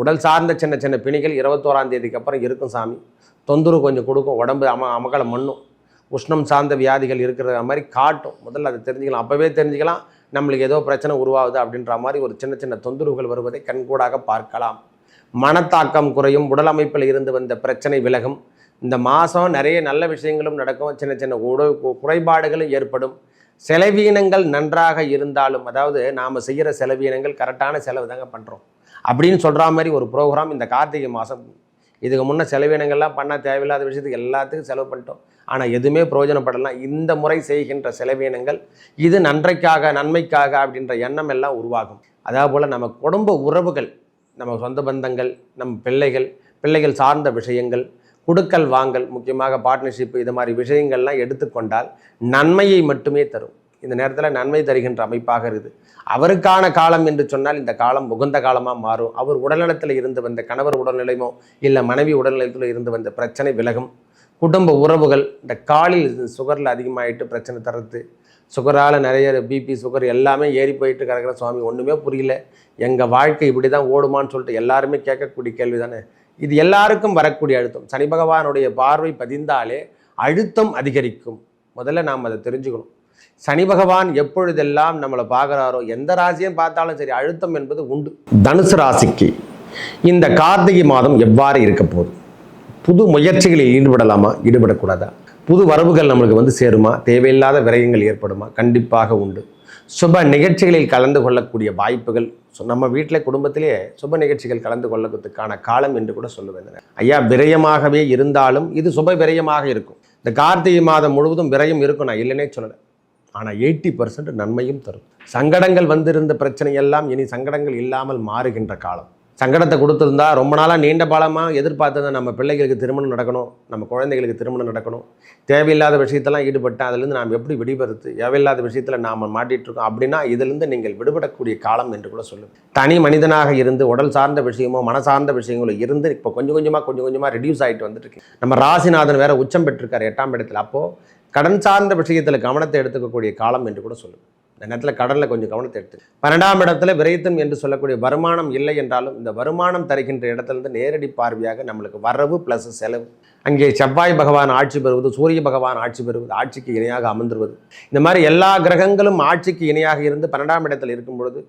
உடல் சார்ந்த சின்ன சின்ன பிணிகள் இருபத்தோராம் தேதிக்கு அப்புறம் இருக்கும் சாமி. தொந்தரவு கொஞ்சம் கொடுக்கும் உடம்பு அம அமகலம் மண்ணும் உஷ்ணம் சார்ந்த வியாதிகள் இருக்கிற மாதிரி காட்டும். முதல்ல அதை தெரிஞ்சுக்கலாம். அப்போவே தெரிஞ்சுக்கலாம் நம்மளுக்கு ஏதோ பிரச்சனை உருவாகுது அப்படின்ற மாதிரி ஒரு சின்ன சின்ன தொந்தரவுகள் வருவதை கண்கூடாக பார்க்கலாம். மனத்தாக்கம் குறையும் உடல் அமைப்பில் இருந்து வந்த பிரச்சனை விலகும். இந்த மாதம் நிறைய நல்ல விஷயங்களும் நடக்கும். சின்ன சின்ன உட குறைபாடுகளும் ஏற்படும். செலவீனங்கள் நன்றாக இருந்தாலும் அதாவது நாம் செய்கிற செலவீனங்கள் கரெக்டான செலவு தாங்க பண்ணுறோம் அப்படின்னு சொல்கிற மாதிரி ஒரு ப்ரோக்ராம் இந்த கார்த்திகை மாதம் இதுக்கு முன்னே செலவினங்கள்லாம் பண்ண தேவையில்லாத விஷயத்துக்கு எல்லாத்துக்கும் செலவு பண்ணிட்டோம். ஆனால் எதுவுமே பிரயோஜனப்படலாம் இந்த முறை செய்கின்ற செலவினங்கள் இது நன்றைக்காக நன்மைக்காக அப்படின்ற எண்ணம் எல்லாம் உருவாகும். அதே போல் நம்ம குடும்ப உறவுகள் நம்ம சொந்த பந்தங்கள் நம் பிள்ளைகள் பிள்ளைகள் சார்ந்த விஷயங்கள் கொடுக்கல் வாங்கல் முக்கியமாக பார்ட்னர்ஷிப் இது மாதிரி விஷயங்கள்லாம் எடுத்துக்கொண்டால் நன்மையை மட்டுமே தரும். இந்த நேரத்தில் நன்மை தருகின்ற அமைப்பாக இருக்குது. அவருக்கான காலம் என்று சொன்னால் இந்த காலம் உகந்த காலமாக மாறும். அவர் உடல்நலத்தில் இருந்து வந்த கணவர் உடல்நிலையமோ இல்லை மனைவி உடல்நிலையத்தில் இருந்து வந்த பிரச்சனை விலகும். குடும்ப உறவுகள் இந்த காலில் சுகரில் அதிகமாகிட்டு பிரச்சனை தரது சுகரால் நிறைய பிபி சுகர் எல்லாமே ஏறி போயிட்டு கிடக்கிற சுவாமி ஒன்றுமே புரியல. எங்கள் வாழ்க்கை இப்படி தான் ஓடுமான்னு சொல்லிட்டு எல்லாருமே கேட்கக்கூடிய கேள்வி தானே இது எல்லாருக்கும் வரக்கூடிய அழுத்தம். சனி பகவானுடைய பார்வை பதிந்தாலே அழுத்தம் அதிகரிக்கும். முதல்ல நாம் அதை தெரிஞ்சுக்கணும். சனி பகவான் எப்பொழுதெல்லாம் நம்மளை பார்க்குறாரோ எந்த ராசியும் பார்த்தாலும் சரி அழுத்தம் என்பது உண்டு. தனுசு ராசிக்கு இந்த கார்த்திகை மாதம் எவ்வாறு இருக்க போகுது? புது முயற்சிகளில் ஈடுபடலாமா? ஈடுபடக்கூடாதா? புது வரவுகள் நம்மளுக்கு வந்து சேருமா? தேவையில்லாத விரயங்கள் ஏற்படுமா? கண்டிப்பாக உண்டு. சுப நிகழ்ச்சிகளில் கலந்து கொள்ளக்கூடிய வாய்ப்புகள் ஸோ நம்ம வீட்டில் குடும்பத்திலேயே சுப நிகழ்ச்சிகள் கலந்து கொள்ளறதுக்கான காலம் என்று கூட சொல்லுவேன் ஐயா விரயமாகவே இருந்தாலும் இது சுப விரயமாக இருக்கும். இந்த கார்த்திகை மாதம் முழுவதும் விரயம் இருக்கும் நான் இல்லைன்னே சொல்லலை. ஆனால் எயிட்டி பர்சன்ட் நன்மையும் தரும். சங்கடங்கள் வந்திருந்த பிரச்சனை எல்லாம் இனி சங்கடங்கள் இல்லாமல் மாறுகின்ற காலம். சங்கடத்தை கொடுத்துருந்தா ரொம்ப நாளாக நீண்ட பாலமாக எதிர்பார்த்தத நம்ம பிள்ளைகளுக்கு திருமணம் நடக்கணும் நம்ம குழந்தைகளுக்கு திருமணம் நடக்கணும். தேவையில்லாத விஷயத்தெல்லாம் ஈடுபட்டு அதுலேருந்து நாம் எப்படி விடுபடுறது தேவையில்லாத விஷயத்தில் நாம் மாட்டிகிட்ருக்கோம் இருக்கோம் அப்படின்னா இதிலிருந்து நீங்கள் விடுபடக்கூடிய காலம் என்று கூட சொல்லுங்கள். தனி மனிதனாக இருந்து உடல் சார்ந்த விஷயமோ மனசார்ந்த விஷயங்களோ இருந்து இப்போ கொஞ்சம் கொஞ்சமாக கொஞ்சம் கொஞ்சமாக ரெடியூஸ் ஆகிட்டு வந்துட்டுருக்கு நம்ம ராசிநாதன் வேறு உச்சம் பெற்றிருக்கார் எட்டாம் இடத்தில். அப்போது கடன் சார்ந்த விஷயத்தில் கவனத்தை எடுத்துக்கக்கூடிய காலம் என்று கூட சொல்லுவேன் இந்த நேரத்தில் கடனில் கொஞ்சம் கவனத்தை எடுத்து. பன்னெண்டாம் இடத்துல விரைத்தம் என்று சொல்லக்கூடிய வருமானம் இல்லை என்றாலும் இந்த வருமானம் தருகின்ற இடத்துலேருந்து நேரடி பார்வையாக நம்மளுக்கு வரவு ப்ளஸ் செலவு. அங்கே செவ்வாய் பகவான் ஆட்சி பெறுவது சூரிய பகவான் ஆட்சி பெறுவது ஆட்சிக்கு இணையாக அமர்ந்துருவது. இந்த மாதிரி எல்லா கிரகங்களும் ஆட்சிக்கு இணையாக இருந்து பன்னெண்டாம் இடத்தில் இருக்கும் பொழுது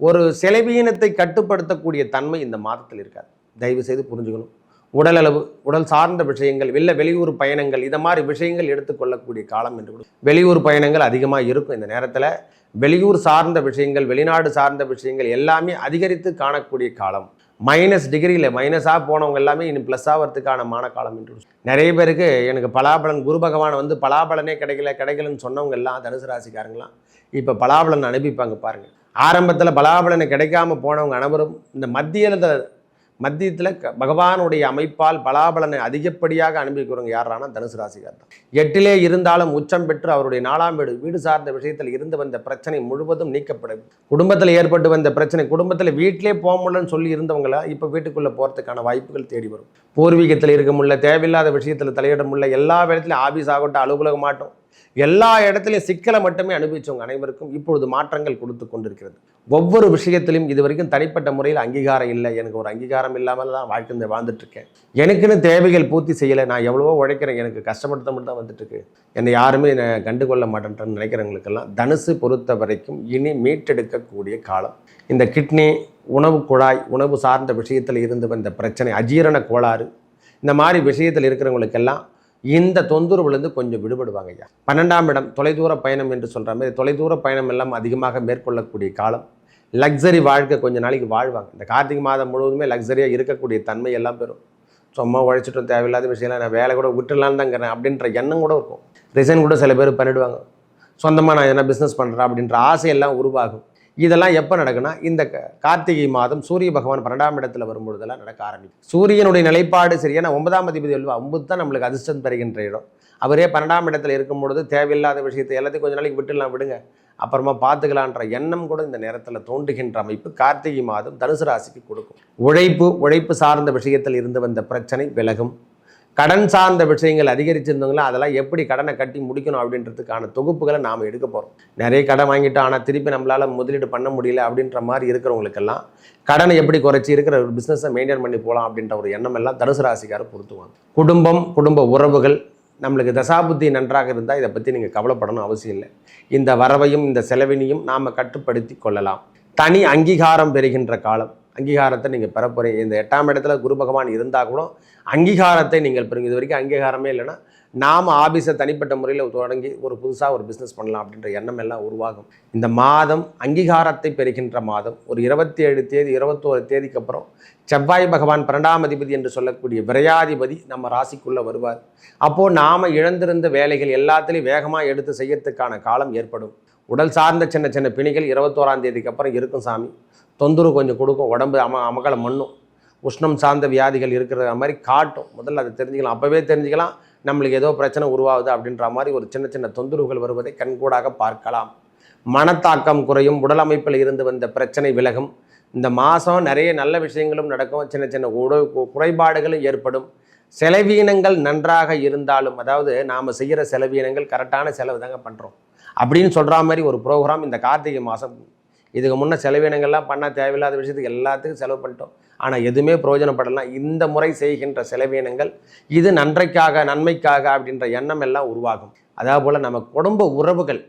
ஒரு செலவீனத்தை கட்டுப்படுத்தக்கூடிய தன்மை இந்த மாதத்தில் இருக்காது. தயவு செய்து புரிஞ்சுக்கணும். உடலளவு உடல் சார்ந்த விஷயங்கள் இல்லை வெளியூர் பயணங்கள் இதை மாதிரி விஷயங்கள் எடுத்துக்கொள்ளக்கூடிய காலம் என்று கூட வெளியூர் பயணங்கள் அதிகமாக இருக்கும் இந்த நேரத்தில். வெளியூர் சார்ந்த விஷயங்கள் வெளிநாடு சார்ந்த விஷயங்கள் எல்லாமே அதிகரித்து காணக்கூடிய காலம். மைனஸ் டிகிரியில் மைனஸாக போனவங்க எல்லாமே இனி ப்ளஸ் ஆகிறதுக்கான மான காலம் என்று நிறைய பேருக்கு எனக்கு பலாபலன் குரு பகவான் வந்து பலாபலனே கிடைக்கல கிடைக்கலன்னு சொன்னவங்க எல்லாம் தனுசு ராசிக்காரங்களாம் இப்போ பலாபலன் அனுப்பிப்பாங்க பாருங்கள் ஆரம்பத்தில் பலாபலனை கிடைக்காம போனவங்க அனைவரும் இந்த மத்தியில் மத்தியத்தில் க பகவானுடைய அமைப்பால் பலாபலனை அதிகப்படியாக அனுபவிக்கிறவங்க யாரானா தனுசு ராசிக்கார் தான். எட்டிலே இருந்தாலும் உச்சம் பெற்று அவருடைய நாலாம் வீடு வீடு சார்ந்த விஷயத்தில் இருந்து வந்த பிரச்சனை முழுவதும் நீக்கப்படும். குடும்பத்தில் ஏற்பட்டு வந்த பிரச்சனை குடும்பத்தில் வீட்டிலே போக முடியலன்னு சொல்லி இருந்தவங்கள இப்போ வீட்டுக்குள்ளே போகிறதுக்கான வாய்ப்புகள் தேடி வரும். பூர்வீகத்தில் இருக்க முடியல தேவையில்லாத விஷயத்தில் தலையிட முடியல எல்லா இடத்துலையும் ஆஃபீஸ் ஆகட்டும் அலுவலகம் மாட்டோம் எல்லா இடத்துலையும் சிக்கலை மட்டுமே அனுபவிச்சவங்க அனைவருக்கும் இப்பொழுது மாற்றங்கள் கொடுத்து கொண்டிருக்கிறது. ஒவ்வொரு விஷயத்திலும் இது வரைக்கும் தனிப்பட்ட முறையில் அங்கீகாரம் இல்லை. எனக்கு ஒரு அங்கீகாரம் இல்லாமல் தான் வாழ்க்கை வாழ்ந்துட்டு இருக்கேன் எனக்குன்னு தேவைகள் பூர்த்தி செய்யலை. நான் எவ்வளவோ உழைக்கிறேன். எனக்கு கஷ்டப்படுத்த மட்டும் தான் வந்துட்டு இருக்கு என்னை யாருமே என்னை கண்டுகொள்ள மாட்டேன்றன்னு நினைக்கிறவங்களுக்கெல்லாம் தனுசு பொறுத்த வரைக்கும் இனி மீட்டெடுக்கக்கூடிய காலம். இந்த கிட்னி உணவு குழாய் உணவு சார்ந்த விஷயத்தில் இருந்து வந்த பிரச்சனை அஜீரண கோளாறு இந்த மாதிரி விஷயத்தில் இருக்கிறவங்களுக்கெல்லாம் இந்த தொந்தரவுலேருந்து கொஞ்சம் விடுபடுவாங்க ஐயா. பன்னெண்டாம் இடம் தொலைதூர பயணம் என்று சொல்கிற மாதிரி தொலைதூர பயணம் எல்லாம் அதிகமாக மேற்கொள்ளக்கூடிய காலம். லக்ஸரி வாழ்க்கை கொஞ்சம் நாளைக்கு வாழ்வாங்க. இந்த கார்த்திகை மாதம் முழுவதுமே லக்ஸரியாக இருக்கக்கூடிய தன்மை எல்லாம் பெறும். சும்மா உழைச்சிட்டும் தேவையில்லாத விஷயம்லாம் நான் வேலை கூட விட்டுலான்னு தாங்கிறேன் அப்படின்ற எண்ணம் கூட இருக்கும். ரிசைன் கூட சில பேர் பண்ணிடுவாங்க. சொந்தமாக நான் என்ன பிஸ்னஸ் பண்ணுறேன் அப்படின்ற ஆசையெல்லாம் உருவாகும். இதெல்லாம் எப்போ நடக்குன்னா இந்த க- கார்த்திகை மாதம் சூரிய பகவான் பன்னெண்டாம் இடத்துல வரும்பொழுதெல்லாம் நடக்க ஆரம்பிக்கும். சூரியனுடைய நிலைப்பாடு சரியான ஒன்பதாம் அதிபதி அல்வா ஒன்பது தான் நம்மளுக்கு அதிர்ஷ்டம் தருகின்ற இடம். அவரே பன்னெண்டாம் இடத்துல இருக்கும் பொழுது தேவையில்லாத விஷயத்தை எல்லாத்தையும் கொஞ்ச நாளைக்கு விட்டுலாம் விடுங்க. அப்புறமா பார்த்துக்கலான்ற எண்ணம் கூட இந்த நேரத்தில் தோன்றுகின்ற அமைப்பு கார்த்திகை மாதம் தனுசு ராசிக்கு கொடுக்கும். உழைப்பு உழைப்பு சார்ந்த விஷயத்தில் இருந்து வந்த பிரச்சனை விலகும். கடன் சார்ந்த விஷயங்கள் அதிகரிச்சிருந்தவங்களோ அதெல்லாம் எப்படி கடனை கட்டி முடிக்கணும் அப்படின்றதுக்கான தொகுப்புகளை நாம் எடுக்க போகிறோம் நிறைய கடன் வாங்கிட்டோம் ஆனால் திருப்பி நம்மளால் முதலீடு பண்ண முடியல அப்படின்ற மாதிரி இருக்கிறவங்களுக்கெல்லாம் கடனை எப்படி குறைச்சி இருக்கிற ஒரு பிஸ்னஸை மெயின்டைன் பண்ணி போகலாம் அப்படின்ற ஒரு எண்ணம் எல்லாம் தனுசு ராசிக்காரர் பொருத்துவாங்க குடும்பம் குடும்ப உறவுகள் நம்மளுக்கு தசாபுத்தி நன்றாக இருந்தால் இதை பற்றி நீங்கள் கவலைப்படணும் அவசியம் இல்லை. இந்த வரவையும் இந்த செலவினையும் நாம் கட்டுப்படுத்தி கொள்ளலாம். தனி அங்கீகாரம் பெறுகின்ற காலம். அங்கீகாரத்தை நீங்கள் பெற போகிறீங்க இந்த எட்டாம் இடத்துல குரு பகவான் இருந்தால் கூட அங்கீகாரத்தை நீங்கள் பெறுங்க. இது வரைக்கும் அங்கீகாரமே இல்லைன்னா நாம் ஆபீஸை தனிப்பட்ட முறையில் தொடங்கி ஒரு புதுசாக ஒரு பிஸ்னஸ் பண்ணலாம் அப்படின்ற எண்ணம் எல்லாம் உருவாகும். இந்த மாதம் அங்கீகாரத்தை பெறுகின்ற மாதம் ஒரு இருபத்தி ஏழு தேதி இருபத்தோரு தேதிக்கு அப்புறம் செவ்வாய் பகவான் பன்னெண்டாம் அதிபதி என்று சொல்லக்கூடிய விரையாதிபதி நம்ம ராசிக்குள்ளே வருவார். அப்போது நாம் இழந்திருந்த வேலைகள் எல்லாத்துலேயும் வேகமாக எடுத்து செய்யறதுக்கான காலம் ஏற்படும். உடல் சார்ந்த சின்ன சின்ன பிணிகள் இருபத்தோராம் தேதிக்கு அப்புறம் இருக்கும் சாமி. தொந்தரவு கொஞ்சம் கொடுக்கும் உடம்பு அம அமகலை மண்ணும் உஷ்ணம் சார்ந்த வியாதிகள் இருக்கிற மாதிரி காட்டும். முதல்ல அதை தெரிஞ்சுக்கலாம். அப்போவே தெரிஞ்சுக்கலாம் நம்மளுக்கு ஏதோ பிரச்சனை உருவாகுது அப்படின்ற மாதிரி ஒரு சின்ன சின்ன தொந்தரவுகள் வருவதை கண்கூடாக பார்க்கலாம். மனத்தாக்கம் குறையும் உடல் அமைப்பில் இருந்து வந்த பிரச்சனை விலகும். இந்த மாதம் நிறைய நல்ல விஷயங்களும் நடக்கும். சின்ன சின்ன உடல் குறைபாடுகளும் ஏற்படும். செலவீனங்கள் நன்றாக இருந்தாலும் அதாவது நாம் செய்கிற செலவீனங்கள் கரெக்டான செலவு தாங்க பண்ணுறோம் அப்படின்னு சொல்கிற மாதிரி ஒரு ப்ரோக்ராம் இந்த கார்த்திகை மாதம் இதுக்கு முன்னே செலவினங்கள்லாம் பண்ண தேவையில்லாத விஷயத்துக்கு எல்லாத்துக்கும் செலவு பண்ணிட்டோம். ஆனால் எதுவுமே பிரயோஜனப்படலாம் இந்த முறை செய்கின்ற செலவினங்கள் இது நன்றைக்காக நன்மைக்காக அப்படின்ற எண்ணம் எல்லாம் உருவாகும். அதே போல் நம்ம குடும்ப உறவுகள்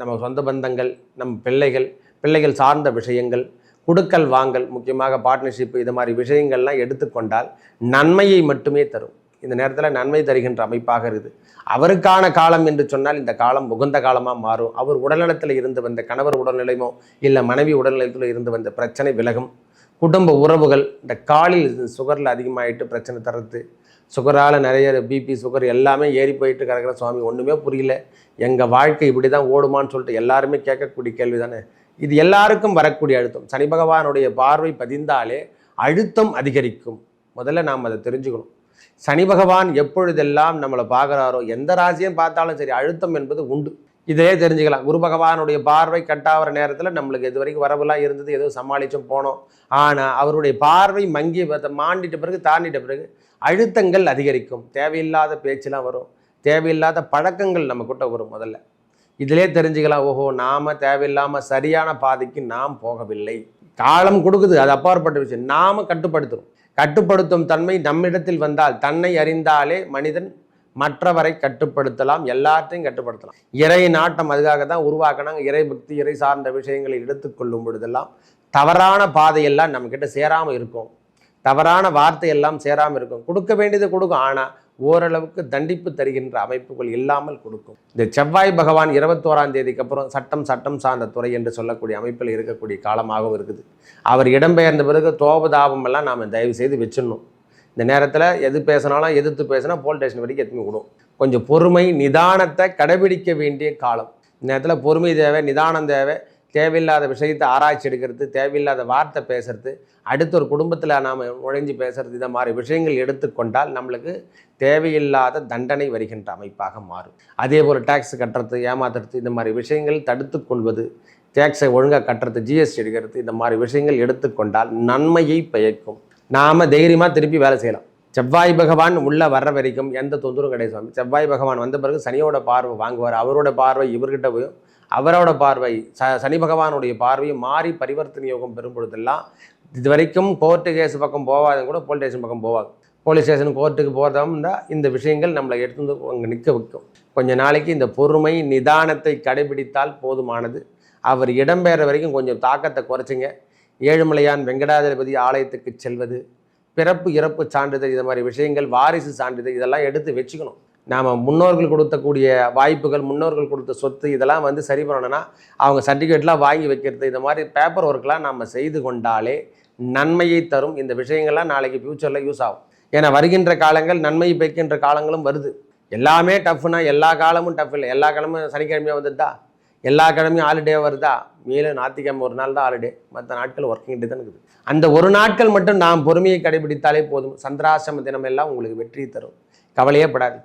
நம்ம சொந்த பந்தங்கள் நம் பிள்ளைகள் பிள்ளைகள் சார்ந்த விஷயங்கள் கொடுக்கல் வாங்கல் முக்கியமாக பார்ட்னர்ஷிப் இது மாதிரி விஷயங்கள்லாம் எடுத்துக்கொண்டால் நன்மையை மட்டுமே தரும். இந்த நேரத்தில் நன்மை தருகின்ற அமைப்பாக இருக்குது. அவருக்கான காலம் என்று சொன்னால் இந்த காலம் உகந்த காலமாக மாறும். அவர் உடல்நலத்தில் இருந்து வந்த கணவர் உடல்நிலைமோ இல்லை மனைவி உடல்நிலையத்தில் இருந்து வந்த பிரச்சனை விலகும். குடும்ப உறவுகள் இந்த காலில் சுகரில் அதிகமாகிட்டு பிரச்சனை தரது சுகரால் நிறைய பிபி சுகர் எல்லாமே ஏறி போயிட்டு கிடக்கிற சுவாமி ஒன்றுமே புரியல. எங்கள் வாழ்க்கை இப்படி தான் ஓடுமான்னு சொல்லிட்டு எல்லாருமே கேட்கக்கூடிய கேள்வி தானே இது எல்லாருக்கும் வரக்கூடிய அழுத்தம். சனி பகவானுடைய பார்வை பதிந்தாலே அழுத்தம் அதிகரிக்கும். முதல்ல நாம் அதை தெரிஞ்சுக்கணும். சனி பகவான் எப்பொழுதெல்லாம் நம்மளை பார்க்குறாரோ எந்த ராசியும் பார்த்தாலும் சரி அழுத்தம் என்பது உண்டு. இதே தெரிஞ்சுக்கலாம். குரு பகவானுடைய பார்வை கட்டாகிற நேரத்தில் நம்மளுக்கு இது வரைக்கும் வரவுலாம் இருந்தது ஏதோ சமாளித்தும் போனோம். ஆனால் அவருடைய பார்வை மங்கி மாண்டிட்ட பிறகு தாண்டிட்ட பிறகு அழுத்தங்கள் அதிகரிக்கும். தேவையில்லாத பேச்செலாம் வரும். தேவையில்லாத பழக்கங்கள் நம்ம வரும் முதல்ல. இதிலே தெரிஞ்சுக்கலாம் ஓஹோ நாம் தேவையில்லாமல் சரியான பாதைக்கு நாம் போகவில்லை. காலம் கொடுக்குது அது அப்பாற்பட்ட விஷயம். நாம கட்டுப்படுத்துறோம். கட்டுப்படுத்தும் தன்மை நம்மிடத்தில் வந்தால் தன்னை அறிந்தாலே மனிதன் மற்றவரை கட்டுப்படுத்தலாம் எல்லாத்தையும் கட்டுப்படுத்தலாம். இறை நாட்டம் அதுக்காக தான் உருவாக்கினாங்க. இறை பக்தி இறை சார்ந்த விஷயங்களை எடுத்துக்கொள்ளும் பொழுதெல்லாம் தவறான பாதையெல்லாம் நம்மக்கிட்ட சேராமல் இருக்கும். தவறான வார்த்தையெல்லாம் சேராமல் இருக்கும். கொடுக்க வேண்டியது கொடுக்கும். ஆனால் ஓரளவுக்கு தண்டிப்பு தருகின்ற அமைப்புகள் இல்லாமல் கொடுக்கும். இந்த செவ்வாய் பகவான் இருபத்தோராம் தேதிக்கு அப்புறம் சட்டம் சட்டம் சார்ந்த துறை என்று சொல்லக்கூடிய அமைப்பில் இருக்கக்கூடிய காலமாகவும் இருக்குது. அவர் இடம்பெயர்ந்த பிறகு தோபதாபம் எல்லாம் நாம் தயவு செய்து வச்சிடணும். இந்த நேரத்தில் எது பேசினாலும் எதிர்த்து பேசினா போல் ஸ்டேஷன் வரைக்கும் எத்தனை விடும். கொஞ்சம் பொறுமை நிதானத்தை கடைபிடிக்க வேண்டிய காலம். இந்த நேரத்தில் பொறுமை தேவை நிதானம் தேவை. தேவையில்லாத விஷயத்தை ஆராய்ச்சி எடுக்கிறது தேவையில்லாத வார்த்தை பேசுறது அடுத்த ஒரு குடும்பத்தில் நாம் நுழைஞ்சு பேசுறது இந்த மாதிரி விஷயங்கள் எடுத்துக்கொண்டால் நம்மளுக்கு தேவையில்லாத தண்டனை வருகின்ற அமைப்பாக மாறும். அதே போல் டேக்ஸ் கட்டுறது ஏமாத்துறது இந்த மாதிரி விஷயங்கள் தடுத்து கொள்வது டேக்ஸை ஒழுங்காக கட்டுறது ஜிஎஸ்டி எடுக்கிறது இந்த மாதிரி விஷயங்கள் எடுத்துக்கொண்டால் நன்மையை பயக்கும். நாம் தைரியமாக திருப்பி வேலை செய்யலாம். செவ்வாய் பகவான் உள்ளே வர்ற வரைக்கும் எந்த தொந்தரவும் கிடையாது சுவாமி. செவ்வாய் பகவான் வந்த பிறகு சனியோட பார்வை வாங்குவார். அவரோட பார்வை இவர்கிட்ட போயும் அவரோட பார்வை ச சனி பகவானுடைய பார்வையும் மாறி பரிவர்த்தனை யோகம் பெறும் பொழுதெல்லாம் இது வரைக்கும் கோர்ட்டு கேஸ் பக்கம் போகாதவங்க கூட போலீஸ் ஸ்டேஷன் பக்கம் போவாங்க. போலீஸ் ஸ்டேஷன் கோர்ட்டுக்கு போகிறதா இருந்தால் இந்த விஷயங்கள் நம்மளை எடுத்து வந்து அங்கே நிற்க வைக்கும். கொஞ்ச நாளைக்கு இந்த பொறுமை நிதானத்தை கடைபிடித்தால் போதுமானது. அவர் இடம்பெயர வரைக்கும் கொஞ்சம் தாக்கத்தை குறைச்சிங்க. ஏழுமலையான் வெங்கடாதிபதி ஆலயத்துக்கு செல்வது பிறப்பு இறப்பு சான்றிதழ் இது மாதிரி விஷயங்கள் வாரிசு சான்றிதழ் இதெல்லாம் எடுத்து வச்சுக்கணும். நாம் முன்னோர்கள் கொடுத்தக்கூடிய வாய்ப்புகள் முன்னோர்கள் கொடுத்த சொத்து இதெல்லாம் வந்து சரி பண்ணணும்னா அவங்க சர்டிஃபிகேட்லாம் வாங்கி வைக்கிறது இந்த மாதிரி பேப்பர் ஒர்க்லாம் நம்ம செய்து கொண்டாலே நன்மையை தரும். இந்த விஷயங்கள்லாம் நாளைக்கு ஃப்யூச்சரில் யூஸ் ஆகும். ஏன்னா வருகின்ற காலங்கள் நன்மை வைக்கின்ற காலங்களும் வருது. எல்லாமே டஃப்னா எல்லா காலமும் டஃப் இல்லை. எல்லா கிழமும் சனிக்கிழமையாக வந்துட்டா எல்லா கிழமையும் ஹாலிடே வருதா? மேலும் ஞாயிற்றுக்கிழமை ஒரு நாள் தான் ஹாலிடே மற்ற நாட்கள் ஒர்க்கிங் டே தான் இருக்குது. அந்த ஒரு நாட்கள் மட்டும் நாம் பொறுமையை கடைபிடித்தாலே போதும். சந்திராசிரம தினம் எல்லாம் உங்களுக்கு வெற்றி தரும். கவலையே படாது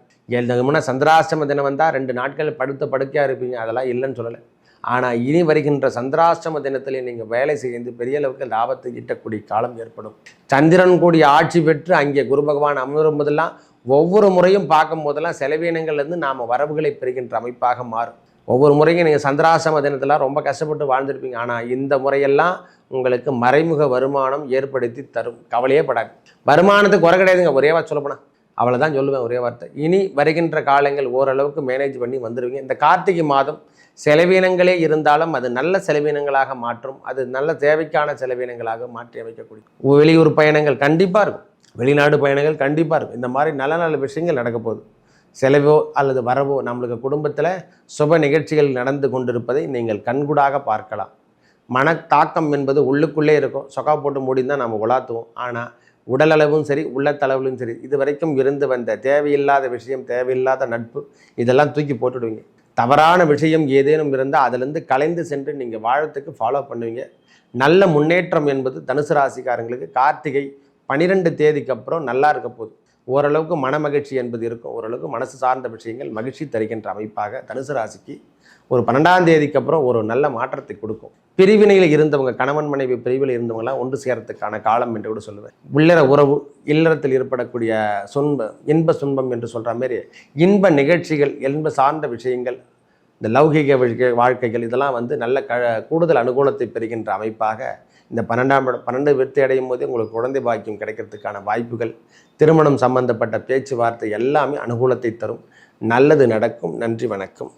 முன்னே சந்திராஷ்டம தினம் வந்தால் ரெண்டு நாட்கள் படுத்த படுக்கையாக இருப்பீங்க. அதெல்லாம் இல்லைன்னு சொல்லலை. ஆனால் இனி வருகின்ற சந்திராஷ்டம தினத்திலே நீங்கள் வேலை செய்து பெரிய அளவுக்கு லாபத்தை ஈட்டக்கூடிய காலம் ஏற்படும். சந்திரன் கூடிய ஆட்சி பெற்று அங்கே குரு பகவான் அமரும் போதெல்லாம் ஒவ்வொரு முறையும் பார்க்கும் போதெல்லாம் செலவீனங்கள்லேருந்து நாம் வரவுகளை பெறுகின்ற அமைப்பாக மாறும். ஒவ்வொரு முறையும் நீங்கள் சந்திராசம தினத்தில் ரொம்ப கஷ்டப்பட்டு வாழ்ந்துருப்பீங்க. ஆனால் இந்த முறையெல்லாம் உங்களுக்கு மறைமுக வருமானம் ஏற்படுத்தி தரும். கவலையே படாது. வருமானத்துக்கு குறை கிடையாதுங்க. ஒரேவா வார்த்தை சொல்லப்போனா அவ்வளோ தான் சொல்லுவேன் ஒரே வார்த்தை. இனி வருகின்ற காலங்கள் ஓரளவுக்கு மேனேஜ் பண்ணி வந்துடுவீங்க இந்த கார்த்திகை மாதம் செலவீனங்களே இருந்தாலும் அது நல்ல செலவீனங்களாக மாற்றும். அது நல்ல தேவைக்கான செலவீனங்களாக மாற்றி அமைக்கக்கூடிய வெளியூர் பயணங்கள் கண்டிப்பாக இருக்கும். வெளிநாடு பயணங்கள் கண்டிப்பாக இருக்கும். இந்த மாதிரி நல்ல நல்ல விஷயங்கள் நடக்க போகுது. செலவோ அல்லது வரவோ நம்மளுக்கு குடும்பத்தில் சுப நிகழ்ச்சிகள் நடந்து கொண்டிருப்பதை நீங்கள் கண்கூடாக பார்க்கலாம். மன தாக்கம் என்பது உள்ளுக்குள்ளே இருக்கும். சொக்கா போட்டு மூடி தான் நம்ம உலாத்துவோம். ஆனால் உடலளவும் சரி உள்ளத்தளவிலும் சரி இது வரைக்கும் இருந்து வந்த தேவையில்லாத விஷயம் தேவையில்லாத நட்பு இதெல்லாம் தூக்கி போட்டுடுவீங்க. தவறான விஷயம் ஏதேனும் இருந்தால் அதிலிருந்து கலைந்து சென்று நீங்கள் வாழத்துக்கு ஃபாலோ பண்ணுவீங்க. நல்ல முன்னேற்றம் என்பது தனுசு ராசிக்காரங்களுக்கு கார்த்திகை பனிரெண்டு தேதிக்கு அப்புறம் நல்லா இருக்க போகுது. ஓரளவுக்கு மன மகிழ்ச்சி என்பது இருக்கும். ஓரளவுக்கு மனசு சார்ந்த விஷயங்கள் மகிழ்ச்சி தருகின்ற அமைப்பாக தனுசு ராசிக்கு ஒரு பன்னெண்டாம் தேதிக்கு அப்புறம் ஒரு நல்ல மாற்றத்தை கொடுக்கும். பிரிவினையில் இருந்தவங்க கணவன் மனைவி பிரிவில் இருந்தவங்களாம் ஒன்று சேரத்துக்கான காலம் என்று கூட சொல்லுவேன். உள்ளற உறவு இல்லறத்தில் ஏற்படக்கூடிய சொன்ப இன்ப சுன்பம் என்று சொல்கிற மாதிரி இன்ப நிகழ்ச்சிகள் இன்ப சார்ந்த விஷயங்கள் இந்த லௌகிக வாழ்க்கைகள் இதெல்லாம் வந்து நல்ல க கூடுதல் அனுகூலத்தை பெறுகின்ற அமைப்பாக இந்த பன்னெண்டாம் இடம் பன்னெண்டு விருத்தி அடையும் போதே உங்களுக்கு குழந்தை பாக்கியம் கிடைக்கிறதுக்கான வாய்ப்புகள் திருமணம் சம்பந்தப்பட்ட பேச்சுவார்த்தை எல்லாமே அனுகூலத்தை தரும். நல்லது நடக்கும். நன்றி வணக்கம்.